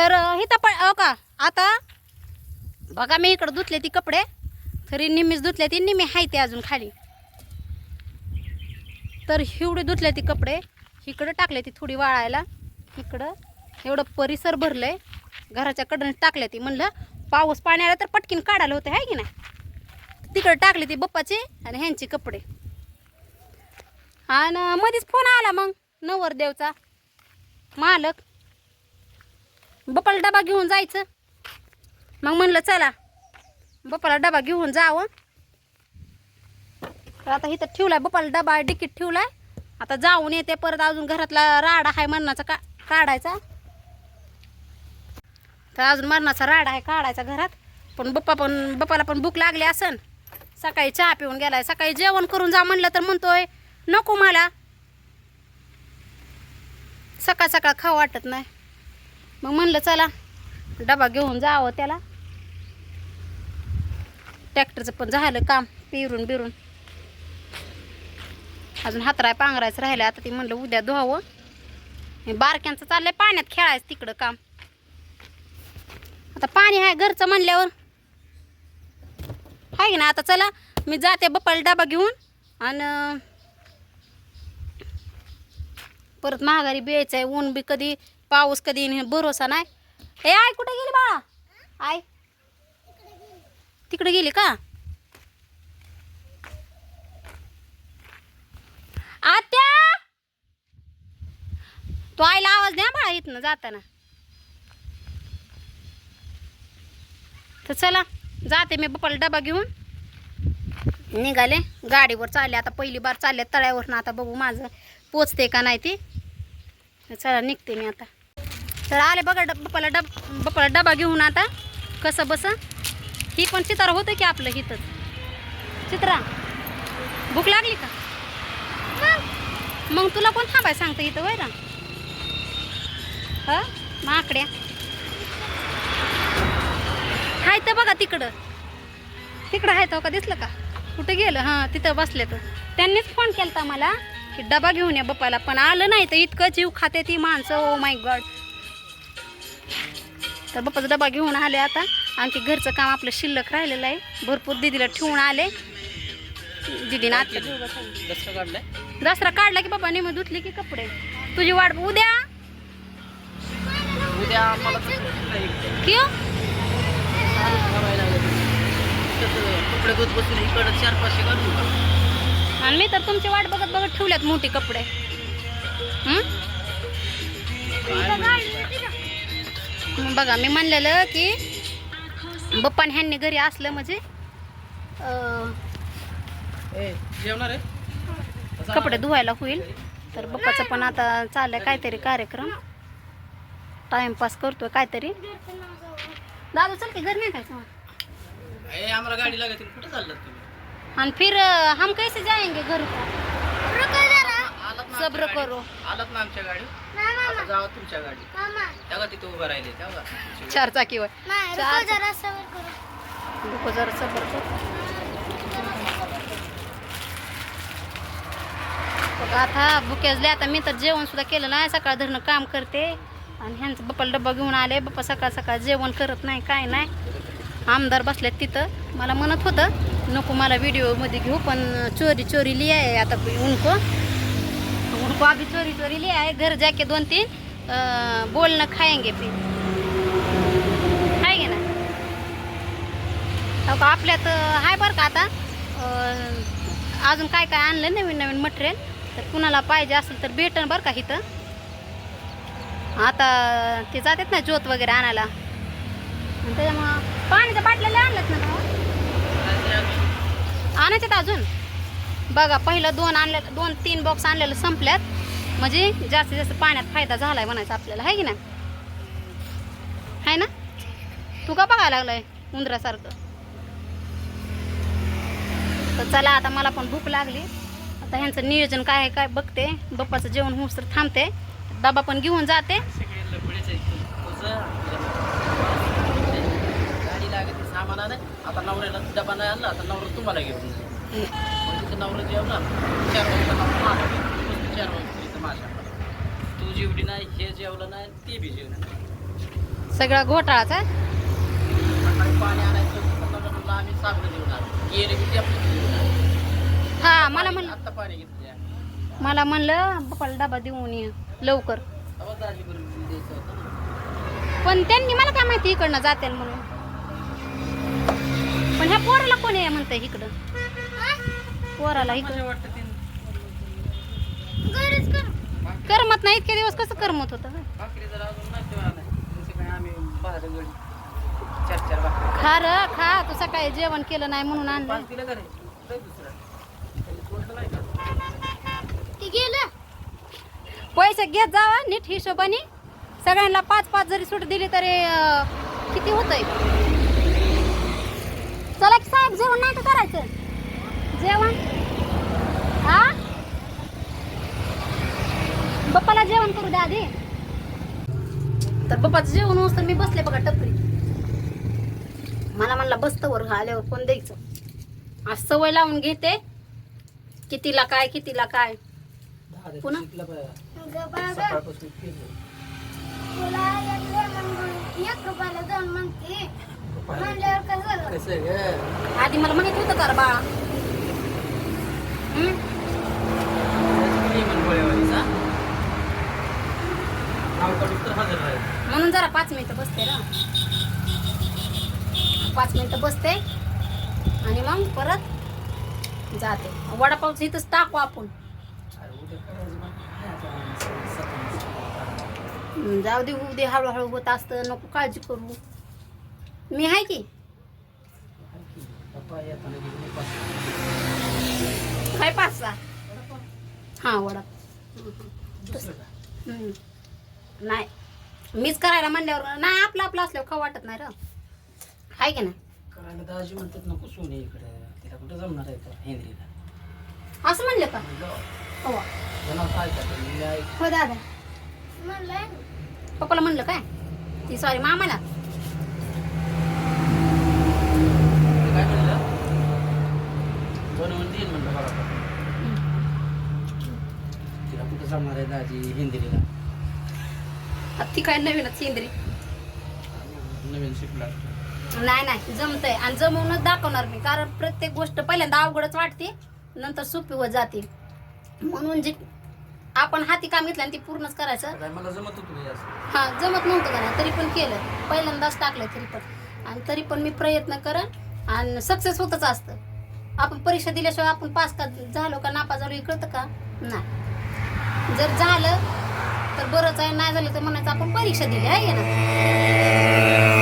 तर हिथं पण अ का आता बघा मी इकडं धुतले ती कपडे. तरी निम्मीच धुतले ती निम्मी हाय ते अजून खाली. तर एवढे धुतले ती कपडे. इकडं टाकले ती थोडी वाळायला. इकडं एवढं परिसर भरलंय. घराच्या कडनं टाकले ती म्हणलं पाऊस पाणी आला तर पटकीन काढायला होते आहे की नाही? तिकडं टाकली ती बप्पाची आणि ह्यांचे कपडे. आणि मध्येच फोन आला मग नवरदेवचा. मालक बप्पाला डबा घेऊन जायचं. मग म्हणलं चला बप्पाला डबा घेऊन जावं. तर आता इथं ठेवलाय बप्पाला डबा डिकीट ठेवलाय. आता जाऊन येते परत अजून घरातला राडा आहे मरणाचा का काढायचा. तर अजून मरणाचा राडा आहे काढायचा घरात. पण बप्पा पण बप्पाला पण भूक लागली असन. सकाळी चहा पिऊन गेलाय. सकाळी जेवण करून जा म्हणलं तर म्हणतोय नको मला. सकाळ सकाळ खाऊ वाटत नाही. मग म्हणलं चला डबा घेऊन जावं त्याला. ट्रॅक्टरचं पण झालं काम पिरून बिरून. अजून हातराय पांघरायचं राहिलं आता ती म्हणलं उद्या धुवावं. बारक्यांचं चाललंय पाण्यात खेळायचं तिकडं काम. आता पाणी आहे घरचं म्हणल्यावर. आहे ना आता चला मी जाते बप्पाला डबा घेऊन आणि परत महागारी बियायचं आहे ऊन बी कधी पाऊस कधी येईन भरोसा नाही. ए आय कुठे गेली बाळा? आय तिकडे गेली का? आत्या! तो आईला आवाज द्या बाळा इथनं जाताना. तर चला जाते मी बप्पाला डबा घेऊन. निघाले गाडीवर चालले. आता पहिली बार चालले तळ्यावरनं आता बघू माझं पोचते का नाही ती. चला निघते मी आता. तर आले बघा डब बप्पाला डब बप्पाला डबा घेऊन आता. कसं बसं? ही पण चितार होतं की आपलं हिथंच चित्रा भूक लागली का? मग- तुला कोण थांबाय सांगतं इथं वय ना? ह? माकड्या. हाय तर बघा तिकडं. तिकडं आहे तो का? दिसलं का? कुठं गेलं? हां तिथं बसले तर त्यांनीच फोन केला मला की डबा घेऊन या बप्पाला पण आलं नाही तर इतकं जीव खाते ती माणसं. ओ माय गॉड तर बाप्पाचा डबा घेऊन आले आता. आणखी घरचं काम आपलं शिल्लक राहिलेलं आहे. भरपूर दिदीला ठेवून आले. दिदीनं आतलं दसरा काढला की बाबा नेहमी धुतले की कपडे. तुझी वाट उद्या उद्या किंवा आणि मी तर तुमची वाट बघत बघत ठेवल्यात मोठी कपडे. बघा मी म्हणलेलं की बप्पान ह्यांनी घरी असलं म्हणजे कपडे धुवायला होईल. तर बप्पाचं पण आता चाललंय काहीतरी कार्यक्रम. टाइमपास करतोय काहीतरी. दादू चल की घर नाही काय आणि फिर हम कैसे जाएंगे घर को सब्र करो. गाडी? आलात ना आमच्या गाडी आता जावा तुमच्या गाडी तेव्हा तिथे उभं राहिले तेव्हा चार चाकीवर चार रुको जरा सबर कर. बघ आता भुकेजले आता मी तर जेवण सुद्धा केलं नाही सकाळ धरणं काम करते. आणि ह्यांचं बाप्पाला डब्बा घेऊन आले. बाप्पा सकाळ सकाळ जेवण करत नाही काय नाही. आमदार बसलेत तिथं. मला म्हणत होतं नको मला व्हिडिओमध्ये घेऊ पण चोरी चोरी लिया आहे. आता उनको बाबी चोरी चोरी लिया है घर जाके दोन तीन बोल बोलणं खाएंगे फिर खाएंगे ना? हो का आपल्यात आहे बरं का आता? अजून काय काय आणलं नवीन नवीन मटेरियल तर कुणाला पाहिजे असेल तर भेटन बरं का इथं. आता ते जातात ना ज्योत वगैरे आणायला. त्याच्यामुळं पाण्याच्या बाटल्या लय आणल्यात ना भावा? आणायच्यात अजून? बघा पहिलं दोन आणले दोन तीन बॉक्स आणलेलं संपल्यात. म्हणजे जास्तीत जास्त पाण्यात फायदा झालाय म्हणायचा आपल्याला आहे की ना आहे ना? तू का बघायला लागलाय उंदरासारखं? तर चला आता मला पण भूक लागली. आता ह्यांचं नियोजन काय आहे काय बघते. बप्पाचं जेवण होऊस तर थांबते. डबा पण घेऊन जाते. गाडी आता नवऱ्याला डबा नाही आणला आता नवरा तुम्हाला घेऊन नवरा जेवणार चार वाजता चार वाजता माझ्या तू जेवली नाही हे जेवलं नाही ते बी जेवलं नाही. सगळा घोटाळाच आहे? सकाळी पाणी आणायचं संध्याकाळी म्हणलं आम्ही साबण घेऊन आलो. गेले की ते आपलं घेऊन आलो. हा मला म्हणलं आत्ता पाणी मला म्हणलं बापाला डबा देऊन ये लवकर. तेव्हा दाजी बरोबर द्यायचं होतं ना. पण त्यांनी मला काय माहिती इकडनं जाते म्हणून. पण ह्या पोराला कोण आहे म्हणतंय इकडं? पोराला इकडं. वाटतं ते करमत नाही इतके दिवस कसं करमत होतं गं? भाकरी जर अजून नाही ठेवणार नाही जसं काय आम्ही बाहेर गडी. चार चार भाकरी. खा र खा. तू सकाळी जेवण केलं नाही म्हणून आणलं. पाच दिलं का रे? लय दुसरं. त्याला कोणतं नाही का गेलं. पैसे घेत जावा नीट हिशोबाने. सगळ्यांना पाच पाच जरी सूट दिली तरी अं, किती होतंय चला की साहेब जेवण नाही का करायचं जेवण हा बाप्पाला जेवण करू द्या आधी बाप्पाचं जेवण होस तर मी बसले बघा टपरी मला म्हणला बसतं आल्यावर कोण द्यायचं? आज सवय लावून घेते कितीला काय कितीला काय. पुन्हा? आधी मला माहीत होतं का रे बाळा? हम्म? म्हणून जरा पाच मिनिटं बसते ना पाच मिनिटं बसते आणि मग परत जाते. वडापावचं इथंच टाकू आपण. जाऊ दे करायचं जाऊ दे हळूहळू होत असतं नको काळजी करू. मी आहे की? काय पाच सहा हां वडा. नाही. मीच करायला म्हणल्यावर नाही आपलं आपलं असल्यावर खाऊ वाटत नाही र. आहे की नाही? करायला दाजी म्हणतात नको सोने इकडे. तिला कुठं जमणार आहे तर हेनरीला? असं म्हणलं का? म्हणलं हो. जनावर काय करतात मी हो दादा. पप्पाला म्हणलं काय? ती सॉरी मामाला. मी काय म्हणलं? बनवून देईन म्हणलं बरोबर तिला कुठं जमणार आहे दाजी हिंदीला ती काय नवीनच सेंद्री नवीन शिकला नाही नाही जमतंय. आणि जमवूनच दाखवणार मी. कारण प्रत्येक गोष्ट पहिल्यांदा अवघडच वाटते नंतर सोपी होत जाते. म्हणून जे आपण हाती काम घेतलं आणि ती पूर्णच करायचं. काय मला जमत होतं हे असं. हा जमत नव्हतं का नाही? तरी पण केलं. पहिल्यांदाच टाकलं तरी पण. आणि तरी पण मी प्रयत्न करन आणि सक्सेस होतच असतं. आपण परीक्षा दिल्याशिवाय आपण पास का झालो का नापास झालो हे कळतं का? नाही. जर झालं तर बरंच आहे नाही झालं तर म्हणायचं आपण परीक्षा दिली आहे ना?